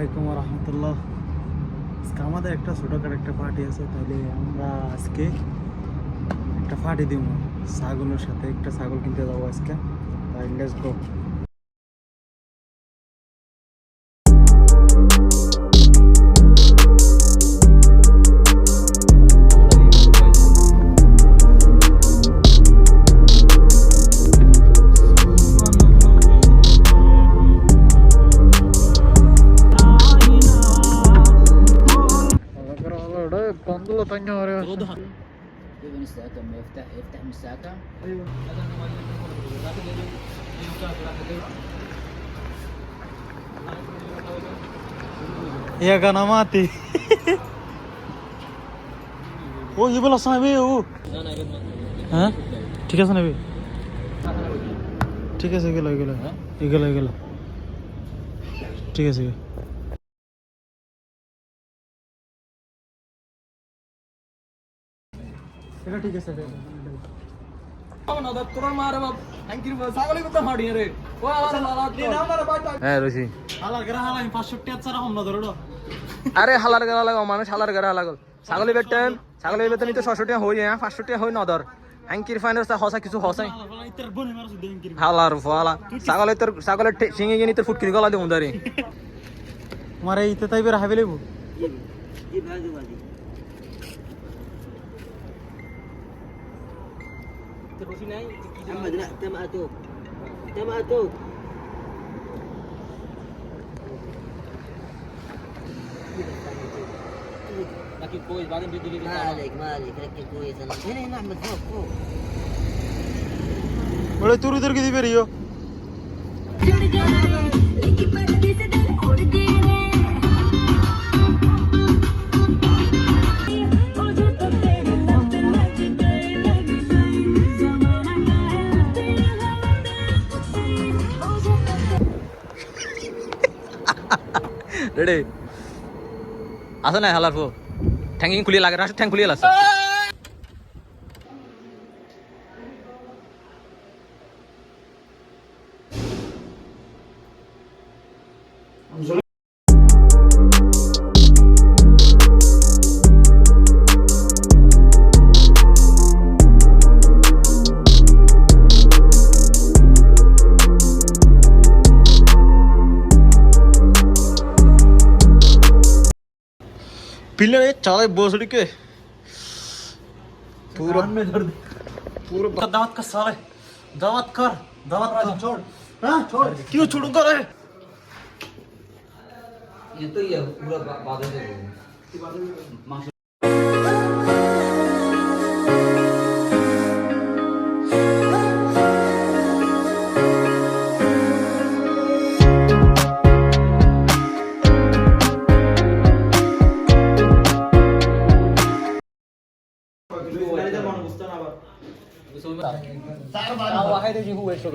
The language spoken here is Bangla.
আলাইকুম রহমতুল্লাহ আজকে আমাদের একটা ছোটোখাটো একটা পার্টি আছে, তাহলে আমরা আজকে একটা পার্টি দিব ছাগলের সাথে একটা ছাগল কিনতে যাব আজকে। তাই লেটস গো গন্ধলো তাই من الساعة كم يفتح يفتح من الساعة كم؟ Ya kan mati. ও এগুলো আছে না বে ও হ্যাঁ ঠিক আছে না বে ঠিক আছে এগুলো এগুলো এগুলো এগুলো ঠিক আছে না ধরো আরে হালার গেরা লাগাও মানুষ হালার গেরা লাগাল ছাগলের বেতন ছাগলের বেতন তো ছশো টাকা হয়ে যায় পাঁচশো টাকা হয়ে নদর। হ্যাঙ্কির ফাইনাল হসা কিছু হসাই। হালার ফালা ছাগলের তোর ছাগলের সিঙে গিয়ে তোর ফুটকিরি গলা দিয়ে উদারি মারে ইতে লেবু Ahmad, nak tema tu, tema. Lagi boys, bagaimana tu? Ah, lagi turu turu di. Ready. আছে না হালার ফো ঠ্যাঙ্গিং খুলিয়ে লাগে না ঠ্যাং খুলিয়ে লাগছে पिल्ले चाले बोसड़ी के पूरा में दर्द। पूरा दावत का साले दावत कर दावत कर। छोड़। हाँ छोड़। क्यों छोड़ूँगा रे? ये तो ये पूरा बादल है। তার বাহিরে জিহু ওয়েস্ট